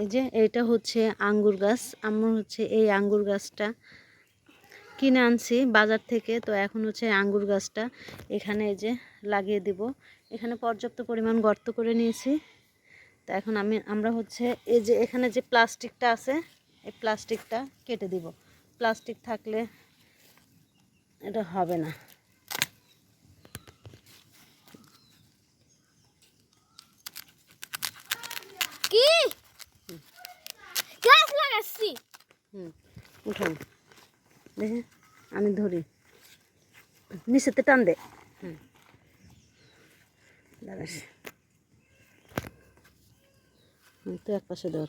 এই যে এইটা হচ্ছে আঙ্গুর গাছ। আমার হচ্ছে এই আঙ্গুর গাছটা কিনে আনছি বাজার থেকে। তো এখন হচ্ছে আঙ্গুর গাছটা এখানে এই যে লাগিয়ে দিব। এখানে পর্যাপ্ত পরিমাণ গর্ত করে নিয়েছি। তো এখন আমি, আমরা হচ্ছে এই যে এখানে যে প্লাস্টিকটা আছে, এই প্লাস্টিকটা কেটে দিব। প্লাস্টিক থাকলে এটা হবে না কি গাছ লাগাচ্ছি হুম উঠান দেখে আমি ধরি। নিচেতে টান দে। হুম। দাঁড়াস তুই এক পাশে ধর।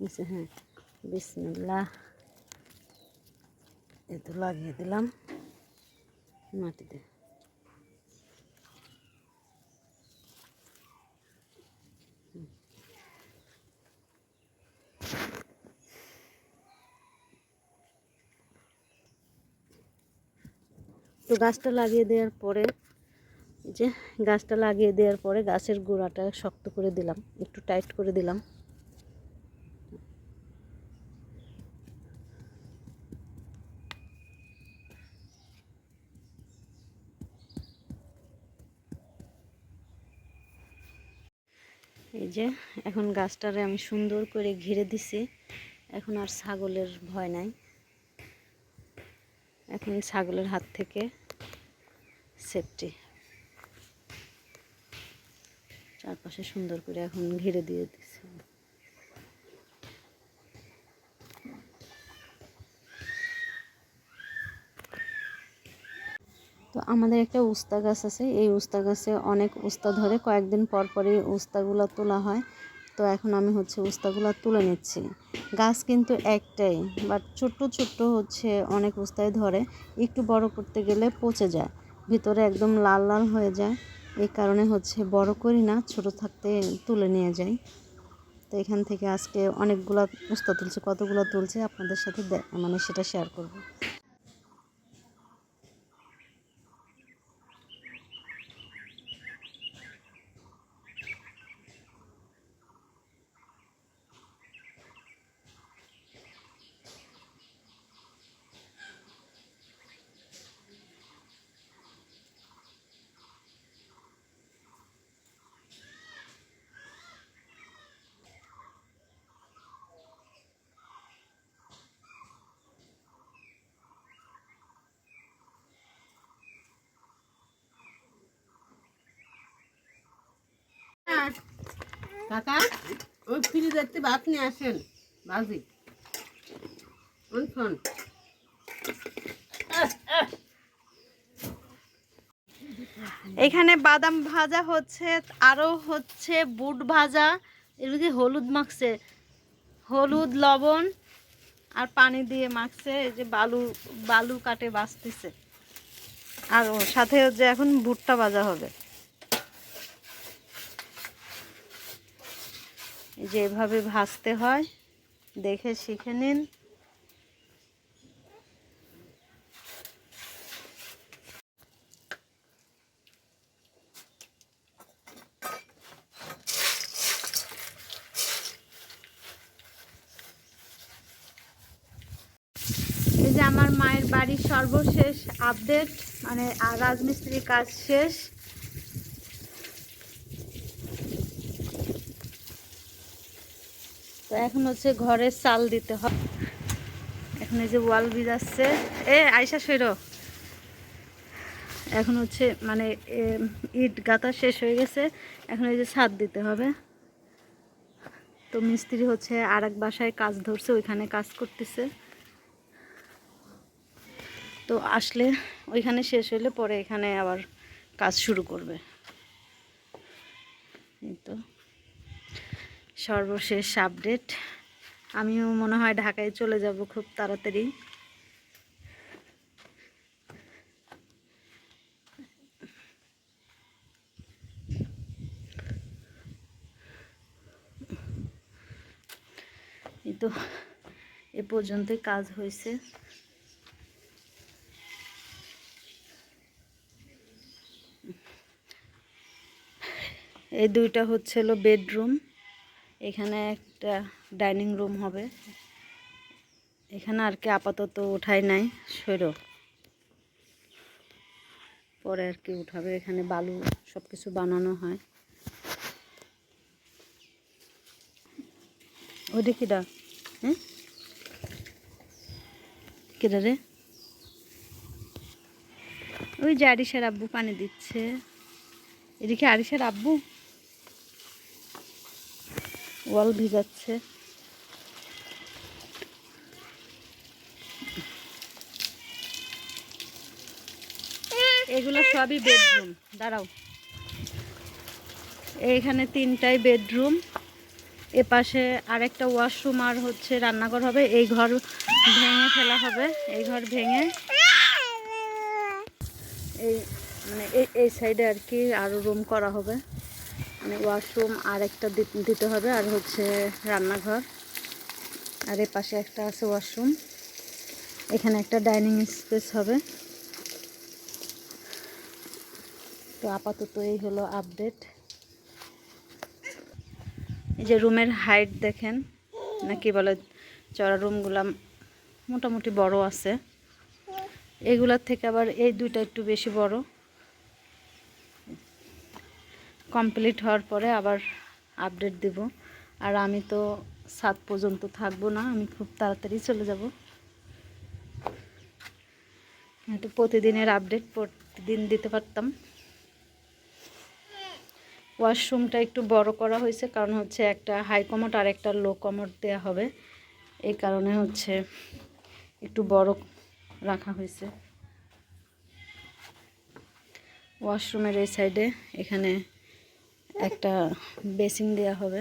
নিচে হ্যাঁ। বিসমিল্লাহ। এ তো লাগিয়ে দিলাম। মাটিতে। তো গাছটা লাগিয়ে দেওয়ার পরে যে গাছটা লাগিয়ে দেওয়ার পরে গাছের গোড়াটা শক্ত করে দিলাম, একটু টাইট করে দিলাম। এই যে এখন গাছটারে আমি সুন্দর করে ঘিরে দিছি, এখন আর ছাগলের ভয় নাই। এখন ছাগলের হাত থেকে সেফটি চারপাশে সুন্দর করে এখন ঘিরে দিয়ে দিচ্ছে তো আমাদের একটা উস্তা গাছ আছে, এই উস্তা গাছে অনেক উস্তা ধরে কয়েকদিন পর পরই উস্তাগুলো তোলা হয়। তো এখন আমি হচ্ছে উস্তাগুলো তুলে নিচ্ছি। গাছ কিন্তু একটাই বাট ছোট্ট ছোট্ট হচ্ছে অনেক উস্তায় ধরে, একটু বড় করতে গেলে পচে যায়। ভিতরে একদম লাল লাল হয়ে যায়। এই কারণে হচ্ছে বড় করি না, ছোট থাকতে তুলে নিয়ে যাই। তো এখান থেকে আজকে অনেকগুলো উস্তা তুলছে, কতগুলো তুলছে আপনাদের সাথে মানে সেটা শেয়ার করব। কাকা, ওই ফ্রি দেখতে ভাত নিয়ে আসেন, বাজি। ফোন এখানে বাদাম ভাজা হচ্ছে আরও হচ্ছে বুট ভাজা, এদিকে হলুদ মাখছে। হলুদ, লবণ আর পানি দিয়ে মাখছে, এই যে বালু বালু কাটে বাছতেছে আর ওর সাথে যে এখন বুটটা ভাজা হবে। যে এভাবে ভাজতে হয়, দেখে শিখে নিন। যে আমার মায়ের বাড়ির সর্বশেষ আপডেট মানে রাজমিস্ত্রির কাজ শেষ। তো এখন হচ্ছে ঘরের চাল দিতে হবে এখন এই যে ওয়াল বিজাচ্ছে এ আয়সা সৈর এখন হচ্ছে মানে ইট গাঁথা শেষ হয়ে গেছে। এখন এই যে ছাদ দিতে হবে। তো মিস্ত্রি হচ্ছে আর এক বাসায় কাজ ধরছে, ওইখানে কাজ করতেছে। তো আসলে ওইখানে শেষ হলে পরে এখানে আবার কাজ শুরু করবে। এই তো। সর্বশেষ আপডেট আমিও মনে হয় ঢাকায় চলে যাব খুব তাড়াতাড়ি। তো, এ পর্যন্তই কাজ হয়েছে। এই দুইটা হচ্ছে হলো বেডরুম এখানে একটা ডাইনিং রুম হবে। এখানে আর কি আপাতত উঠাই নাই সৈরো পরে আর কি উঠাবে, এখানে বালু সব কিছু বানানো হয়। ওইটা কিডা হ্যাঁ? কিডা রে? ওই যে আরিসের আব্বু পানি দিচ্ছে। এদিকে আরিসের আব্বু? ওয়াল ভিজাচ্ছে। এগুলো সবই বেডরুম দাঁড়াও। এইখানে তিনটাই বেডরুম এ পাশে আরেকটা ওয়াশরুম আর হচ্ছে রান্নাঘর হবে। এই ঘর ভেঙে ফেলা হবে। এই ঘর ভেঙে এই মানে এই সাইডে আর কি আরও রুম করা হবে। মানে ওয়াশরুম আর একটা দিতে হবে, আর হচ্ছে রান্নাঘর। আর এ পাশে একটা আছে ওয়াশরুম। এখানে একটা ডাইনিং স্পেস হবে। তো আপাতত এই হলো আপডেট। এই যে রুমের হাইট দেখেন না কি বলে চড়া রুমগুলা মোটামুটি বড় আছে। এগুলার থেকে আবার এই দুইটা একটু বেশি বড়। কমপ্লিট হওয়ার পরে আবার আপডেট দিব। আর আমি তো সাত পর্যন্ত থাকব না, আমি খুব তাড়াতাড়ি চলে যাব। হয়তো প্রতিদিনের আপডেট প্রতিদিন দিতে পারতাম। ওয়াশরুমটা একটু বড় করা হয়েছে, কারণ হচ্ছে একটা হাই কমোড আর একটা লো কমোড দেওয়া হবে। এই কারণে হচ্ছে একটু বড় রাখা হয়েছে। ওয়াশরুমের এই সাইডে এখানে একটা বেসিন দেয়া হবে।